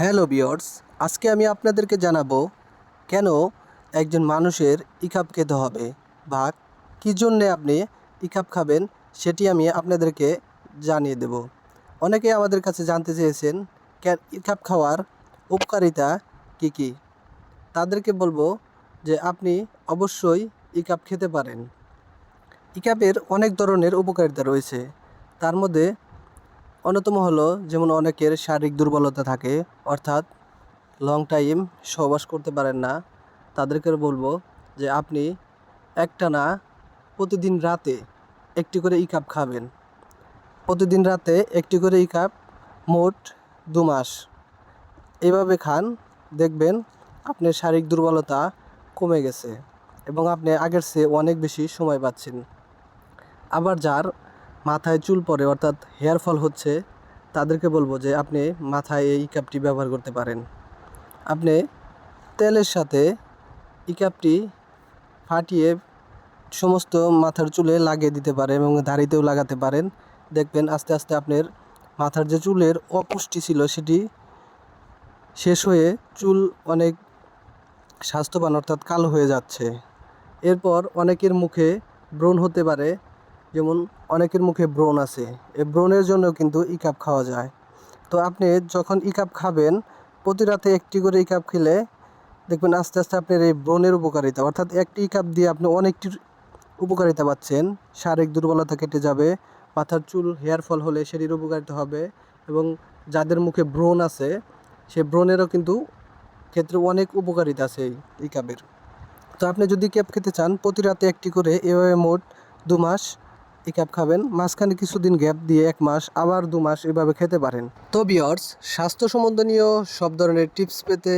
Hello বিয়র্স আজকে আমি আপনাদেরকে জানাব কেন একজন মানুষের ইকাপ খেতে হবে বা কী জন্যে আপনি ইকাপ খাবেন সেটি আমি আপনাদেরকে জানিয়ে দেব। অনেকে আমাদের কাছে জানতে চেয়েছেন, কেন ইকাপ খাওয়ার উপকারিতা কী কী? তাদেরকে বলব যে আপনি অবশ্যই ইকাপ খেতে পারেন। ইকাপের অনেক ধরনের উপকারিতা রয়েছে। তার মধ্যে অন্যতম হলো যেমন অনেকের শারীরিক দুর্বলতা থাকে, অর্থাৎ লং টাইম সহবাস করতে পারেন না, তাদেরকে বলব যে আপনি একটানা প্রতিদিন রাতে একটি করে ইকাপ খাবেন। প্রতিদিন রাতে একটি করে ই কাপ মোট দু মাস। এভাবে খান, দেখবেন আপনার শারীরিক দুর্বলতা কমে গেছে এবং আপনি আগের চেয়ে অনেক বেশি সময় পাচ্ছেন। আবার যার মাথায় চুল পড়ে অর্থাৎ হেয়ার ফল হচ্ছে, তাদেরকে বলব যে আপনি মাথায় এই কাপটি ব্যবহার করতে পারেন। আপনি তেলের সাথে এই কাপটি ফাটিয়ে সমস্ত মাথার চুলে লাগিয়ে দিতে পারেন এবং দাড়িতেও লাগাতে পারেন। দেখবেন আস্তে আস্তে আপনার মাথার যে চুলের অপুষ্টি ছিল, সেটি শেষ হয়ে চুল অনেক স্বাস্থ্যবান, অর্থাৎ কালো হয়ে যাচ্ছে। এরপর অনেকের মুখে ব্রণ হতে পারে যেমন অনেকের মুখে ব্রণ আছে, এই ব্রণের জন্য কিন্তু ইকাপ খাওয়া যায়। তো আপনি যখন ইকাপ খাবেন, প্রতি রাতে একটি করে ইকাপ খেলে দেখবেন আস্তে আস্তে আপনার এই ব্রণের উপকারিতা, অর্থাৎ একটি ইকাপ দিয়ে আপনি অনেকটির উপকারিতা পাচ্ছেন। শারীরিক দুর্বলতা কেটে যাবে, মাথার চুল, হেয়ার ফল হলে সেটির উপকারিতা হবে এবং যাদের মুখে ব্রণ আছে, সে ব্রণেরও কিন্তু ক্ষেত্রে অনেক উপকারিতা আছে এই ইকাপের তো আপনি যদি ক্যাপ খেতে চান, প্রতি রাতে একটি করে এভাবে মোট দু মাস এই ক্যাপ খাবেন, মাঝখানে কিছুদিন গ্যাপ দিয়ে এক মাস, আবার দু মাস এভাবে খেতে পারেন। তো বিয়ার্স স্বাস্থ্য সম্বন্ধনীয় সব ধরনের টিপস পেতে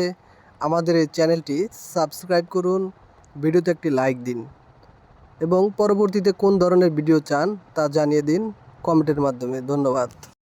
আমাদের এই চ্যানেলটি সাবস্ক্রাইব করুন, ভিডিওতে একটি লাইক দিন এবং পরবর্তীতে কোন ধরনের ভিডিও চান তা জানিয়ে দিন কমেন্টের মাধ্যমে। ধন্যবাদ।